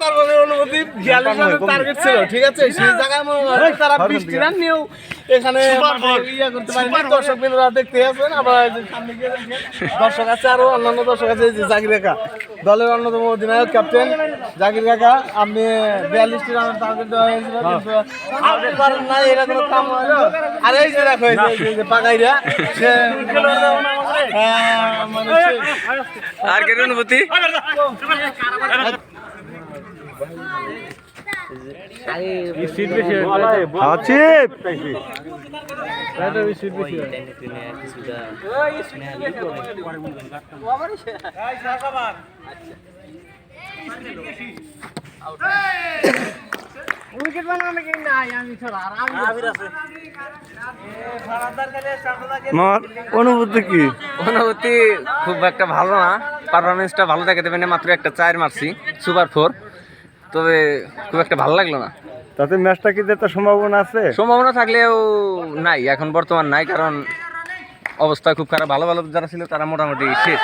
তারপরে অনুমতি বিয়াল্লিশ রানের টার্গেট ছিল ঠিক আছে? সেই জায়গায় মনে হয় তারা বৃষ্টি রান নিয়েও এখানে ইয়ে করতে দর্শক বিন্দুরা দেখতে আছেন দেখেন, দর্শক আছে আরও অন্যান্য দর্শক আছে যে জাকির কাকা। দলের অন্যতম অধিনায়ক ক্যাপ্টেন জাকির কাকা। আপনি বিয়াল্লিশটি রানের টার্গেট দেওয়া হয়েছিল কিন্তু আপনি পারেন না এটা কোনো কাম আর এই যে দেখো এই যে- পাকাইরা সে হ্যাঁ, মানে সে- আর কেন অনুভূতি? উইকেট বানানো কি নাই আমি আমার অনুভূতি কি? অনুভূতি খুব একটা ভালো না। পারফরমেন্সটা ভালো দেখাতে পারি না, মাত্র একটা চার মারছি সুপার ফোর তবে খুব একটা ভালো লাগল না। তাতে ম্যাচটা কি জেতার সম্ভাবনা আছে? সম্ভাবনা থাকলেও নাই এখন বর্তমান নাই কারণ অবস্থা খুব খারাপ। ভালো ভালো যারা ছিল তারা মোটামুটি শেষ।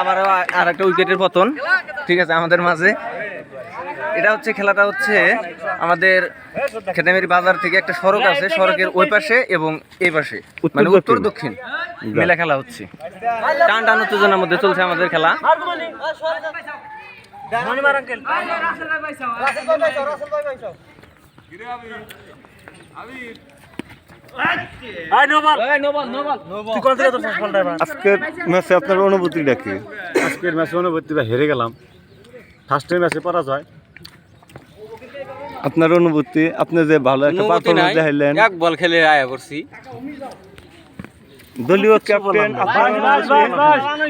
আবারও আর একটা উইকেটের পতন ঠিক আছে আমাদের মাঝে। এটা হচ্ছে খেলাটা হচ্ছে আমাদের খেতামেরি বাজার থেকে একটা সড়ক আছে সড়কের ওই পাশে এবং এই পাশে উত্তর মানে উত্তর। দক্ষিণ। মেলা খেলা হচ্ছে। টান টান উত্তেজনার মধ্যে চলছে আমাদের খেলা। আজকের ম্যাচে আপনার অনুভূতিটা কি? আজকের ম্যাচে অনুভূতি বা হেরে গেলাম। ফার্স্টের ম্যাচে পরাজয়। আপনার অনুভূতি আপনি যে ভালো একটা পারফরমেন্স দেখাইলেন। এক বল খেলে আয়া করছি। দলীয় ক্যাপ্টেন আপনার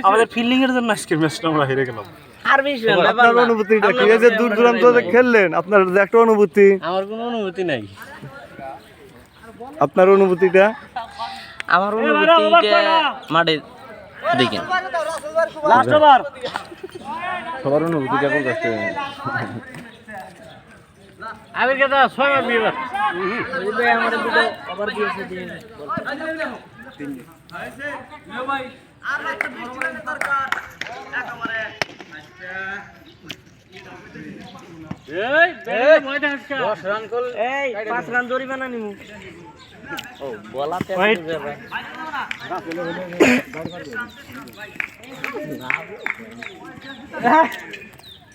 আমাদের ফিল্ডিং এর জন্য আজকের ম্যাচটা আমরা হেরে গেলাম। আপনার অনুভূতিটা কি এই যে দূর দূরান্ত যে খেললেন আপনার একটা অনুভূতি আমার কোনো অনুভূতি নাই আপনার অনুভূতিটা আমার অনুভূতিটা মাঠে দেখেন সবার অনুভূতিটা কোন কাছে আবির কথা ছয় আমার দুটো কভার দিয়েছে এই রান জরিমানা নিমু ও বলাতে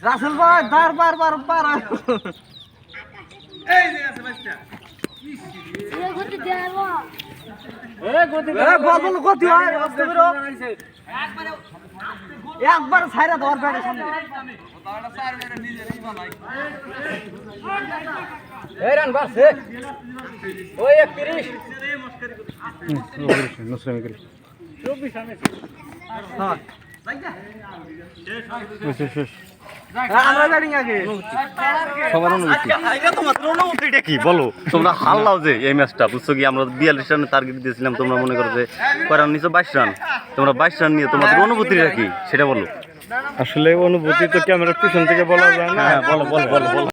রাসেল ভাই বার বার বার বার বল বল গতি হয় আস্তে করো একবার ছাইরা দেওয়ার ব্যাটের সামনে। এই রান বাসে ওই 31 আমরা ব্যাটিং আগে। সবার অনুভূতি এটা কি? তোমরা হারলাও যে এই ম্যাচটা। বুঝছ কি? আমরা বিয়াল্লিশ রানের টার্গেট দিয়েছিলাম। তোমরা মনে করো যে কয় রান নিছো? বাইশ রান। তোমরা বাইশ রান নিয়ে তোমাদের অনুভূতিটা কি? সেটা বলো। আসলে অনুভূতি তো ক্যামেরার পিছন থেকে বলা যায় না। বলো বলো বলো বলো।